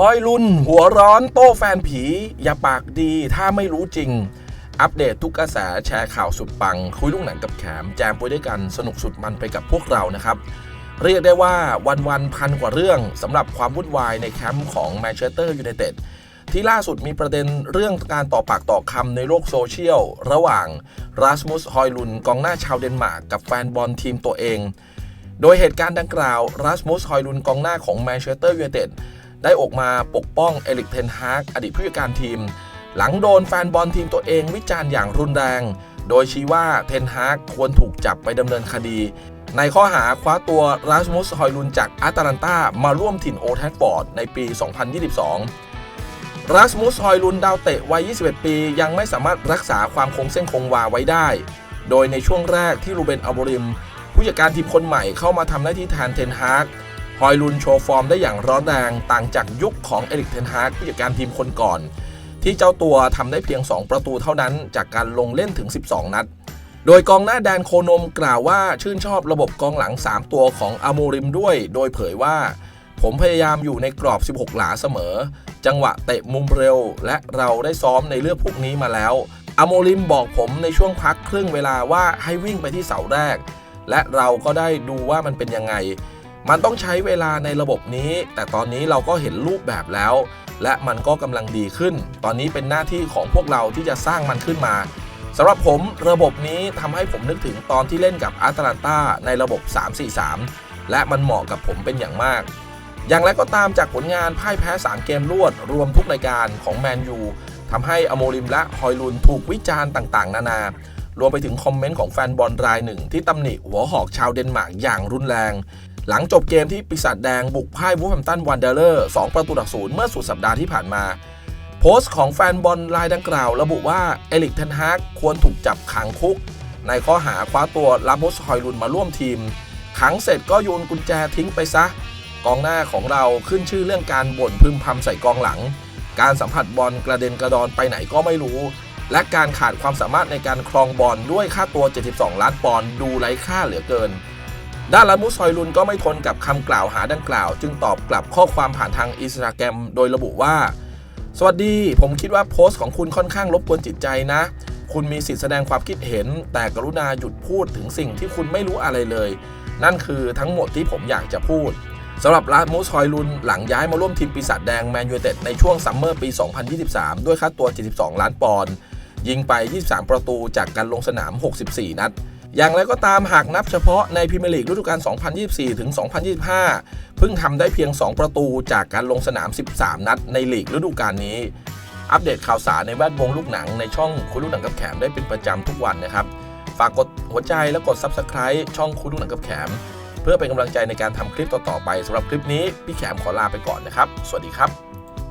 ฮอยลุนหัวร้อนโต้แฟนผี อย่าปากดีถ้าไม่รู้จริง อัปเดตทุกกระแสแชร์ข่าวสุดปัง คุยลูกหนังกับแขม แจมไปด้วยกันสนุกสุดมันไปกับพวกเรานะครับ เรียกได้ว่าวันๆพันกว่าเรื่องสำหรับความวุ่นวายในแคมป์ของแมนเชสเตอร์ยูไนเต็ดที่ล่าสุดมีประเด็นเรื่องการต่อปากต่อคำในโลกโซเชียล ระหว่างราสมุสฮอยลุนกองหน้าชาวเดนมาร์กกับแฟนบอลทีมตัวเอง โดยเหตุการณ์ดังกล่าวราสมุสฮอยลุนกองหน้าของแมนเชสเตอร์ยูไนเต็ด ได้ออกมาปกป้องเอริกเทนฮากอดีตผู้จัดการทีม หลังโดนแฟนบอลทีมตัวเองวิจารณ์อย่างรุนแรง โดยชี้ว่าเทนฮากควรถูกจับไปดำเนินคดี ในข้อหาคว้าตัวราสมุสฮอยลุนจากอาตาลันตามาร่วมถิ่นโอแทัฟฟอร์ดในปี 2022ราสมุสฮอยลุนดาวเตะวัย 21 ปี ยังไม่สามารถรักษาความคงเส้นคงวาไว้ได้ โดยในช่วงแรกที่รูเบนอัลโบริม ผู้จัดการทีมคนใหม่เข้ามาทำหน้าที่แทนเทนฮาก ฮอยลุนโชว์ฟอร์มได้อย่างร้อนแรงต่างจากยุคของเอริกเทนฮากผู้จัดการทีมคนก่อน ที่เจ้าตัวทำได้เพียง 2 ประตูเท่านั้น จากการลงเล่นถึง 12 นัด โดยกองหน้าแดนโคนมกล่าวว่าชื่นชอบระบบกองหลัง 3 ตัวของอาโมริมด้วย โดยเผยว่า ผมพยายามอยู่ในกรอบ 16 หลาเสมอ จังหวะเตะมุมเร็ว และเราได้ซ้อมในเรื่องพวกนี้มาแล้วอาโมริมบอกผมในช่วงพักครึ่งเวลาว่าให้วิ่งไปที่เสาแรก และเราก็ได้ดูว่ามันเป็นยังไง มันต้องใช้เวลาในระบบนี้ แต่ตอนนี้เราก็เห็นรูปแบบแล้ว และมันก็กำลังดีขึ้น ตอนนี้เป็นหน้าที่ของพวกเราที่จะสร้างมันขึ้นมาสำหรับผมระบบนี้ทำให้ผมนึกถึงตอนที่เล่นกับอาตแลนตาในระบบ 3-4-3 และมันเหมาะกับผมเป็นอย่างมาก อย่างไรก็ตามจากผลงานพ่ายแพ้ 3 เกมรวด รวมทุกรายการของแมนยูทำให้อโมริมและฮอยลุนถูกวิจารณ์ต่างๆ นานารวมไปถึงคอมเมนต์ของแฟนบอลรายหนึ่งที่ตำหนิหัวหอกชาวเดนมาร์กอย่างรุนแรง หลังจบเกมที่ปีศาจแดงบุกพ่ายวูฟแฮมตันวันเดอร์เลอร์2ประตูต่อศูนย์เมื่อสุดสัปดาห์ที่ผ่านมา โพสต์ของแฟนบอลรายดังกล่าว ระบุว่าเอลิกเทนฮากควรถูกจับขังคุก ในข้อหาคว้าตัวลาโมสฮอยลุนมาร่วมทีม ขังเสร็จก็โยนกุญแจทิ้งไปซะ กองหน้าของเราขึ้นชื่อเรื่องการบ่นพึมพำใส่กองหลัง การสัมผัสบอลกระเด็นกระดอนไปไหนก็ไม่รู้และการขาดความสามารถในการครองบอลด้วยค่าตัว 72 ล้านปอนด์ดูไร้ค่าเหลือเกิน ด้านลามุสซอยลุนก็ไม่ทนกับคำกล่าวหาดังกล่าว จึงตอบกลับข้อความผ่านทางอินสตาแกรมโดยระบุว่า สวัสดี ผมคิดว่าโพสต์ของคุณค่อนข้างรบกวนจิตใจนะ คุณมีสิทธิแสดงความคิดเห็น แต่กรุณาหยุดพูดถึงสิ่งที่คุณไม่รู้อะไรเลย นั่นคือทั้งหมดที่ผมอยากจะพูดสำหรับลามูสฮอยลุนหลังย้ายมาร่วมทีมปีศาจแดงแมนยูเต็ดในช่วงซัมเมอร์ปี 2023 ด้วยค่าตัว 72 ล้านปอนด์ยิงไป 23 ประตูจากการลงสนาม 64 นัด อย่างไรก็ตามหากนับเฉพาะในพรีเมียร์ลีกฤดูกาล 2024 ถึง 2025 เพิ่งทำได้เพียง 2 ประตูจากการลงสนาม 13 นัดในลีกฤดูกาลนี้ อัปเดตข่าวสารในแวดวงลูกหนังในช่องคุยลูกหนังกับแขมได้เป็นประจำทุกวันนะครับ ฝากกดหัวใจและกด Subscribe ช่องคุยลูกหนังกับแขม เพื่อเป็นกำลังใจในการทำคลิปต่อๆไปสำหรับคลิปนี้พี่แขมขอลาไปก่อนนะครับ สวัสดีครับ